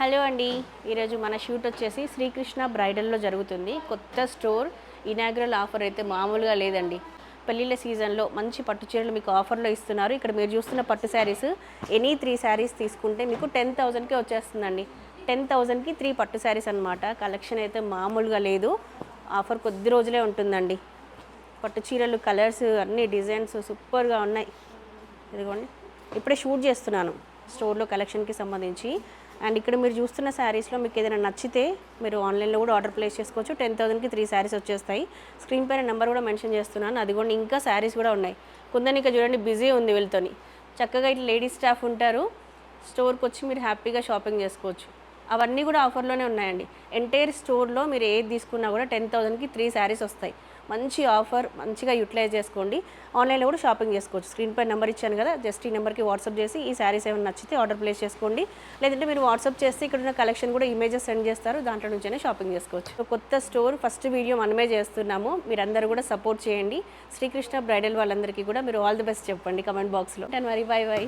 Hello అండి. ఈరోజు మన షూట్ వచ్చేసి శ్రీకృష్ణ బ్రైడల్లో జరుగుతుంది. కొత్త స్టోర్ ఇనాగ్రల్ ఆఫర్ అయితే మామూలుగా లేదండి. పెళ్ళిళ్ళ సీజన్లో మంచి పట్టు చీరలు మీకు ఆఫర్లో ఇస్తున్నారు. ఇక్కడ మీరు చూస్తున్న పట్టు శారీస్ ఎనీ త్రీ శారీస్ తీసుకుంటే మీకు టెన్ థౌజండ్కే వచ్చేస్తుందండి. టెన్ థౌజండ్కి త్రీ పట్టు శారీస్ అనమాట కలెక్షన్ అయితే మామూలుగా లేదు. ఆఫర్ కొద్ది రోజులే ఉంటుందండి. పట్టు చీరలు కలర్స్ అన్ని డిజైన్స్ సూపర్గా ఉన్నాయి. ఇదిగోండి. ఇప్పుడే షూట్ చేస్తున్నాను. స్టోర్లో కలెక్షన్కి సంబంధించి. అండ్ ఇక్కడ మీరు చూస్తున్న శారీస్లో మీకు ఏదైనా నచ్చితే మీరు ఆన్లైన్లో కూడా ఆర్డర్ ప్లేస్ చేసుకోవచ్చు. టెన్ థౌసండ్కి త్రీ శారీస్ వచ్చేస్తాయి. స్క్రీన్ పైన నెంబర్ కూడా మెన్షన్ చేస్తున్నాను. అది కూడా ఇంకా శారీస్ కూడా ఉన్నాయి. కొందరు ఇంకా చూడండి బిజీ ఉంది వీళ్ళతోని. చక్కగా ఇట్లా లేడీస్ స్టాఫ్ ఉంటారు. స్టోర్కి వచ్చి మీరు హ్యాపీగా షాపింగ్ చేసుకోవచ్చు. అవన్నీ కూడా ఆఫర్లోనే ఉన్నాయండి. ఎంటైర్ స్టోర్లో మీరు ఏది తీసుకున్నా కూడా టెన్ థౌసండ్కి త్రీ శారీస్ వస్తాయి. మంచి ఆఫర్ మంచిగా యూటిలైజ్ చేసుకోండి. ఆన్లైన్లో కూడా షాపింగ్ చేసుకోవచ్చు. స్క్రీన్ పై నెంబర్ ఇచ్చాను కదా జస్ట్ ఈ నెంబర్కి వాట్సాప్ చేసి ఈ శారీస్ ఏమైనా నచ్చితే ఆర్డర్ ప్లేస్ చేసుకోండి. లేదంటే మీరు వాట్సాప్ చేస్తే ఇక్కడ ఉన్న కలెక్షన్ కూడా ఇమేజెస్ సెండ్ చేస్తారు. దాంట్లో నుంచైనా షాపింగ్ చేసుకోవచ్చు. కొత్త స్టోర్ ఫస్ట్ వీడియో మనమే చేస్తున్నాము. మీరందరూ కూడా సపోర్ట్ చేయండి. శ్రీకృష్ణ బ్రైడల్ వాళ్ళందరికీ కూడా మీరు ఆల్ ది బెస్ట్ చెప్పండి. కమెంట్ బాక్స్లో అండ్ మరి. Bye bye